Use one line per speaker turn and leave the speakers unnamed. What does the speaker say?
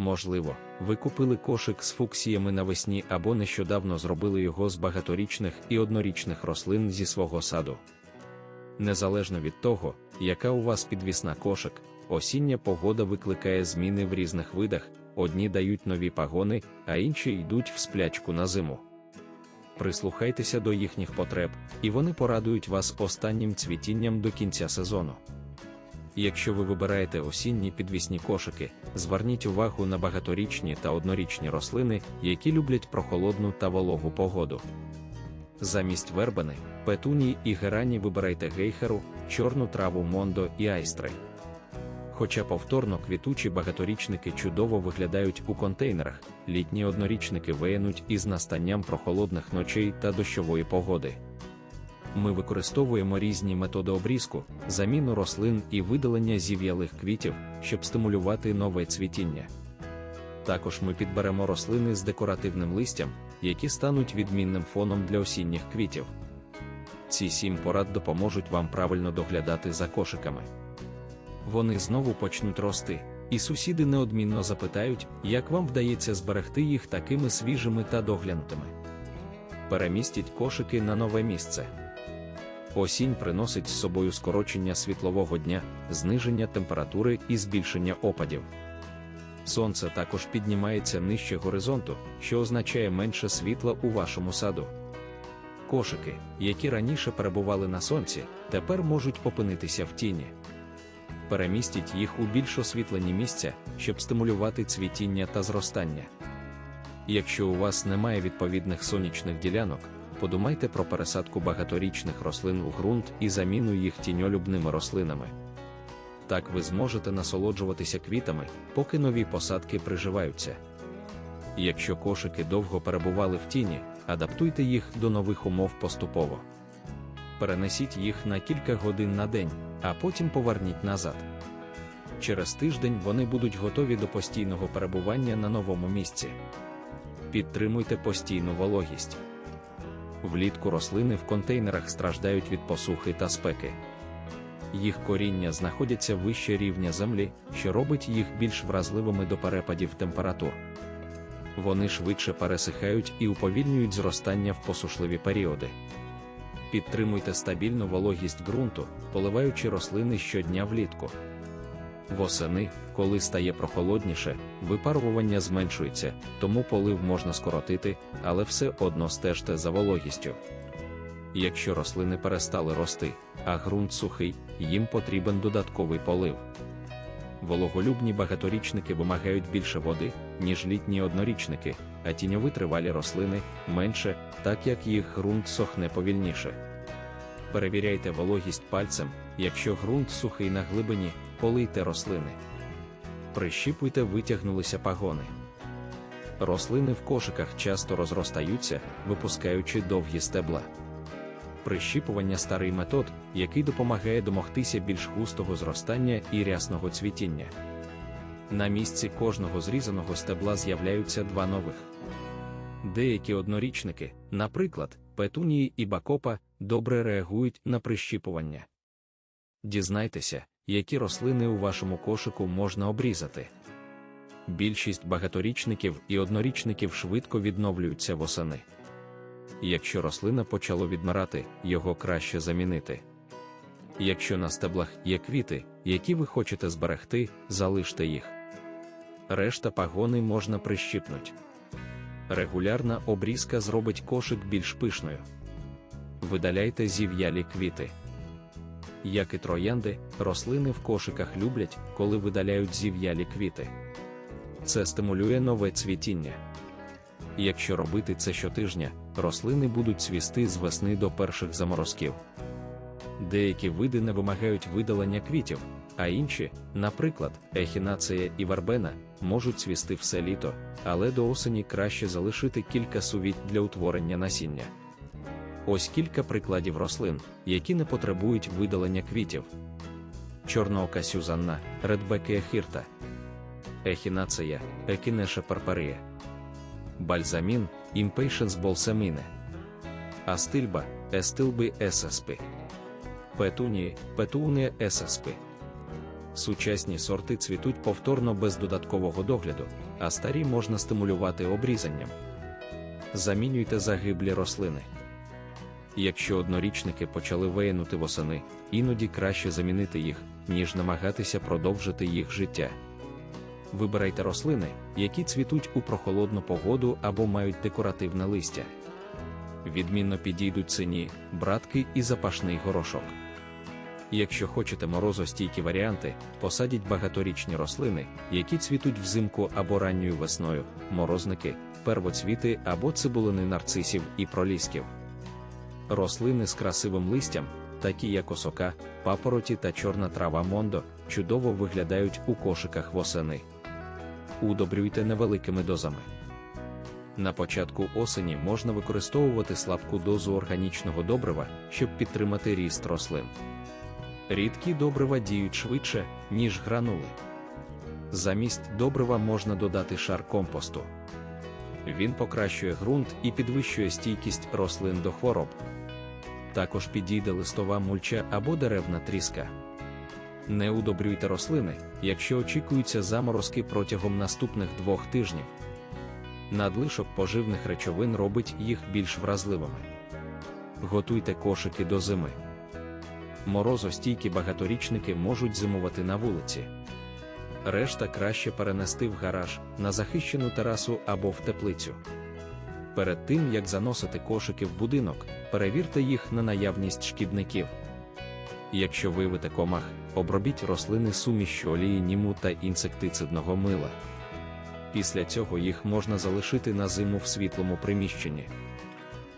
Можливо, ви купили кошик з фуксіями навесні або нещодавно зробили його з багаторічних і однорічних рослин зі свого саду. Незалежно від того, яка у вас підвісна кошик, осіння погода викликає зміни в різних видах, одні дають нові пагони, а інші йдуть в сплячку на зиму. Прислухайтеся до їхніх потреб, і вони порадують вас останнім цвітінням до кінця сезону. Якщо ви вибираєте осінні підвісні кошики, зверніть увагу на багаторічні та однорічні рослини, які люблять прохолодну та вологу погоду. Замість вербани, петунії і герані вибирайте гейхеру, чорну траву мондо і айстри. Хоча повторно квітучі багаторічники чудово виглядають у контейнерах, літні однорічники виянуть із настанням прохолодних ночей та дощової погоди. Ми використовуємо різні методи обрізку, заміну рослин і видалення зів'ялих квітів, щоб стимулювати нове цвітіння. Також ми підберемо рослини з декоративним листям, які стануть відмінним фоном для осінніх квітів. Ці сім порад допоможуть вам правильно доглядати за кошиками. Вони знову почнуть рости, і сусіди неодмінно запитають, як вам вдається зберегти їх такими свіжими та доглянутими. Перемістіть кошики на нове місце. Осінь приносить з собою скорочення світлового дня, зниження температури і збільшення опадів. Сонце також піднімається нижче горизонту, що означає менше світла у вашому саду. Кошики, які раніше перебували на сонці, тепер можуть опинитися в тіні. Перемістіть їх у більш освітлені місця, щоб стимулювати цвітіння та зростання. Якщо у вас немає відповідних сонячних ділянок, подумайте про пересадку багаторічних рослин у ґрунт і заміну їх тіньолюбними рослинами. Так ви зможете насолоджуватися квітами, поки нові посадки приживаються. Якщо кошики довго перебували в тіні, адаптуйте їх до нових умов поступово. Перенесіть їх на кілька годин на день, а потім поверніть назад. Через тиждень вони будуть готові до постійного перебування на новому місці. Підтримуйте постійну вологість. Влітку рослини в контейнерах страждають від посухи та спеки. Їх коріння знаходяться вище рівня землі, що робить їх більш вразливими до перепадів температур. Вони швидше пересихають і уповільнюють зростання в посушливі періоди. Підтримуйте стабільну вологість ґрунту, поливаючи рослини щодня влітку. Восени, коли стає прохолодніше, випарування зменшується, тому полив можна скоротити, але все одно стежте за вологістю. Якщо рослини перестали рости, а ґрунт сухий, їм потрібен додатковий полив. Вологолюбні багаторічники вимагають більше води, ніж літні однорічники, а тіньові тривалі рослини менше, так як їх ґрунт сохне повільніше. Перевіряйте вологість пальцем, якщо ґрунт сухий на глибині, полийте рослини. Прищіпуйте витягнулися пагони. Рослини в кошиках часто розростаються, випускаючи довгі стебла. Прищіпування старий метод, який допомагає домогтися більш густого зростання і рясного цвітіння. На місці кожного зрізаного стебла з'являються два нових. Деякі однорічники, наприклад, петунії і бакопа, добре реагують на прищіпування. Дізнайтеся, які рослини у вашому кошику можна обрізати. Більшість багаторічників і однорічників швидко відновлюються восени. Якщо рослина почало відмирати, його краще замінити. Якщо на стеблах є квіти, які ви хочете зберегти, залиште їх. Решта пагони можна прищипнути. Регулярна обрізка зробить кошик більш пишною. Видаляйте зів'ялі квіти. Як і троянди, рослини в кошиках люблять, коли видаляють зів'ялі квіти. Це стимулює нове цвітіння. Якщо робити це щотижня, рослини будуть цвісти з весни до перших заморозків. Деякі види не вимагають видалення квітів, а інші, наприклад, ехінація і варбена, можуть цвісти все літо, але до осені краще залишити кілька сувіть для утворення насіння. Ось кілька прикладів рослин, які не потребують видалення квітів. Чорноока сюзанна, редбекія хірта, ехінація, екінеша парпарія, бальзамін, імпейшенс болсаміне, астильба, естилби есеспи, петунії, петунія есеспи, Сучасні сорти цвітуть повторно без додаткового догляду, а старі можна стимулювати обрізанням. Замінюйте загиблі рослини. Якщо однорічники почали виянути восени, іноді краще замінити їх, ніж намагатися продовжити їх життя. Вибирайте рослини, які цвітуть у прохолодну погоду або мають декоративне листя. Відмінно підійдуть сині, братки і запашний горошок. Якщо хочете морозостійкі варіанти, посадіть багаторічні рослини, які цвітуть взимку або ранньою весною, морозники, первоцвіти або цибулини нарцисів і пролісків. Рослини з красивим листям, такі як осока, папороті та чорна трава мондо, чудово виглядають у кошиках восени. Удобрюйте невеликими дозами. На початку осені можна використовувати слабку дозу органічного добрива, щоб підтримати ріст рослин. Рідкі добрива діють швидше, ніж гранули. Замість добрива можна додати шар компосту. Він покращує ґрунт і підвищує стійкість рослин до хвороб. Також підійде листова мульча або деревна тріска. Не удобрюйте рослини, якщо очікуються заморозки протягом наступних двох тижнів. Надлишок поживних речовин робить їх більш вразливими. Готуйте кошики до зими. Морозостійкі багаторічники можуть зимувати на вулиці. Решта краще перенести в гараж, на захищену терасу або в теплицю. Перед тим як заносити кошики в будинок, перевірте їх на наявність шкідників. Якщо виявите комах, обробіть рослини сумішю олії німу та інсектицидного мила. Після цього їх можна залишити на зиму в світлому приміщенні.